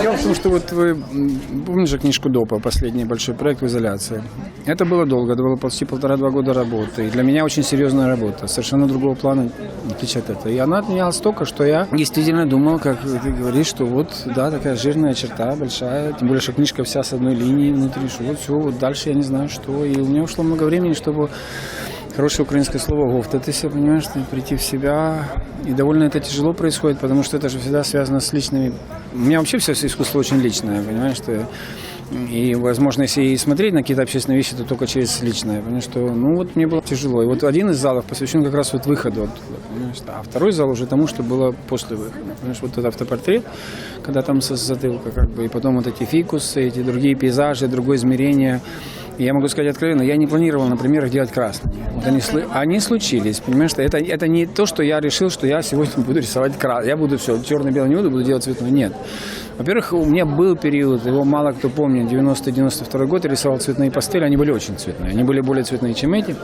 Дело в том, что вот вы помните же книжку ДОПа, последний большой проект в изоляции. Это было долго, это было почти полтора-два года работы. И для меня очень серьезная работа, совершенно другого плана, в отличие от этого. И она отменялась столько, что я действительно думал, как ты говоришь, что вот, да, такая жирная черта, большая, тем более, что книжка вся с одной линии внутри, что вот все, вот дальше я не знаю что. И у меня ушло много времени, чтобы хорошее украинское слово «говт». Это себе, понимаешь, прийти в себя. И довольно это тяжело происходит, потому что это же всегда связано с личными... У меня вообще все искусство очень личное, понимаешь, что... И, возможно, если и смотреть на какие-то общественные вещи, то только через личное. Потому что, ну, вот мне было тяжело. И вот один из залов посвящен как раз вот выходу оттуда, понимаешь? А второй зал уже тому, что было после выхода. Понимаешь, вот этот автопортрет, когда там со затылка, как бы, и потом вот эти фикусы, эти другие пейзажи, другое измерение. Я могу сказать откровенно, я не планировал, например, их делать красными. Вот они, они случились, понимаешь, что это, это не то, что я решил, что я сегодня буду рисовать красный. Я буду все, черно-белый не буду, буду делать цветной. Нет. Во-первых, у меня был период, его мало кто помнит, 90-92 год, я рисовал цветные пастели, они были очень цветные. Они были более цветные, чем эти.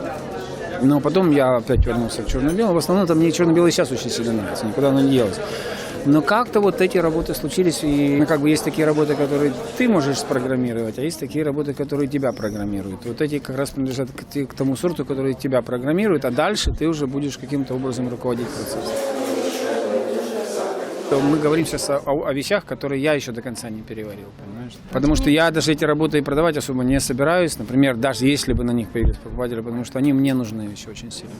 Но потом я опять вернулся к черно-белому. В основном там мне черно-белый сейчас очень сильно нравится, никуда оно не делось. Но как-то вот эти работы случились, и ну, как бы есть такие работы, которые ты можешь спрограммировать, а есть такие работы, которые тебя программируют. Вот эти как раз принадлежат к, к тому сорту, который тебя программирует, а дальше ты уже будешь каким-то образом руководить процессом. Мы говорим сейчас о, о- вещах, которые я еще до конца не переварил, понимаешь? Потому что я даже эти работы и продавать особо не собираюсь, например, даже если бы на них появились покупатели, потому что они мне нужны еще очень сильно.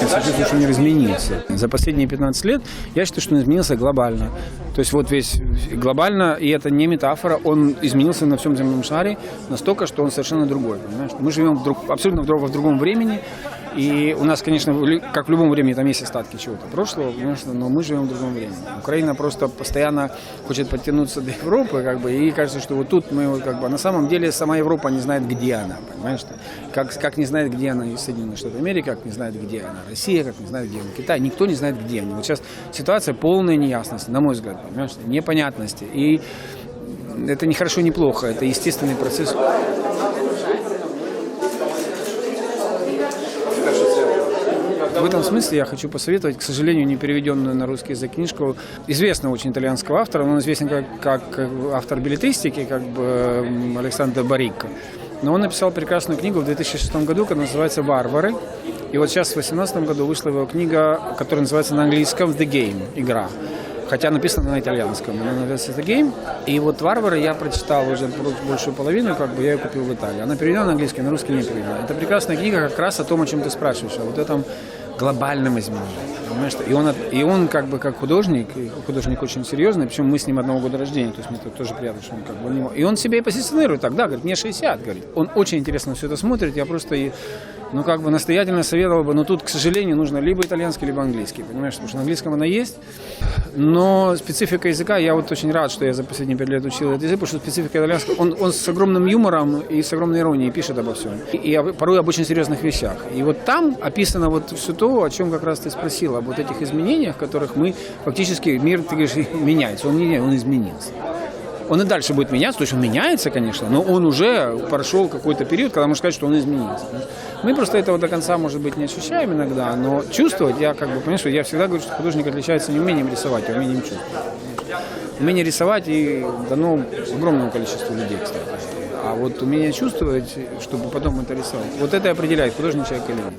Я согласен, что мир изменился. За последние 15 лет я считаю, что он изменился глобально. То есть вот весь глобально, и это не метафора, он изменился на всем земном шаре настолько, что он совершенно другой. Понимаешь? Мы живем в друг- абсолютно в другом времени, и у нас, конечно, как в любом времени, там есть остатки чего-то прошлого, конечно, но мы живем в другом времени. Украина просто постоянно хочет подтянуться до Европы, как бы, и кажется, что вот тут мы, вот, как бы, а на самом деле сама Европа не знает, где она, понимаешь? Как, как не знает, где она и Соединенные Штаты Америки, как не знает, где она Россия, как не знает, где она Китай, никто не знает, где они. Вот сейчас ситуация полная неясности, на мой взгляд, понимаешь, непонятности. И это не хорошо, не плохо, это естественный процесс. В этом смысле я хочу посоветовать, к сожалению, не переведенную на русский язык книжку известного очень итальянского автора. Он известен как, как автор билетристики, как бы Александр Барикко. Но он написал прекрасную книгу в 2006 году, которая называется «Варвары». И вот сейчас в 2018 году вышла его книга, которая называется на английском «The Game» – «Игра». Хотя написано на итальянском. Она называется «The Game». И вот «Варвары» я прочитал уже большую половину, как бы я ее купил в Италии. Она переведена на английский, на русский не переведена. Это прекрасная книга как раз о том, о чем ты спрашиваешь, о вот этом глобальном изменении. И он, и он как бы как художник, художник очень серьезный, причем мы с ним одного года рождения, то есть мне тут тоже приятно, что он как бы мог. И он себя и позиционирует так, да, говорит, мне 60, говорит. Он очень интересно все это смотрит, я просто, и, ну как бы настоятельно советовал бы, но тут, к сожалению, нужно либо итальянский, либо английский, понимаешь, потому что на английском она есть, но специфика языка, я вот очень рад, что я за последние пять лет учил этот язык, потому что специфика итальянского, он, он с огромным юмором и с огромной иронией пишет обо всем. И, и порой об очень серьезных вещах. И вот там описано вот все то, о чем как раз ты спросил, об вот этих изменениях, которых мы фактически, мир, ты говоришь, меняется. Он не он изменился. Он и дальше будет меняться, то есть он меняется, конечно, но он уже прошел какой-то период, когда можно сказать, что он изменился. Мы просто этого до конца, может быть, не ощущаем иногда, но чувствовать, я как бы, понимаешь, я всегда говорю, что художник отличается не умением рисовать, а умением чувствовать. Умение рисовать и дано огромному количеству людей, кстати. А вот умение чувствовать, чтобы потом это рисовать, вот это определяет, художник человек или нет.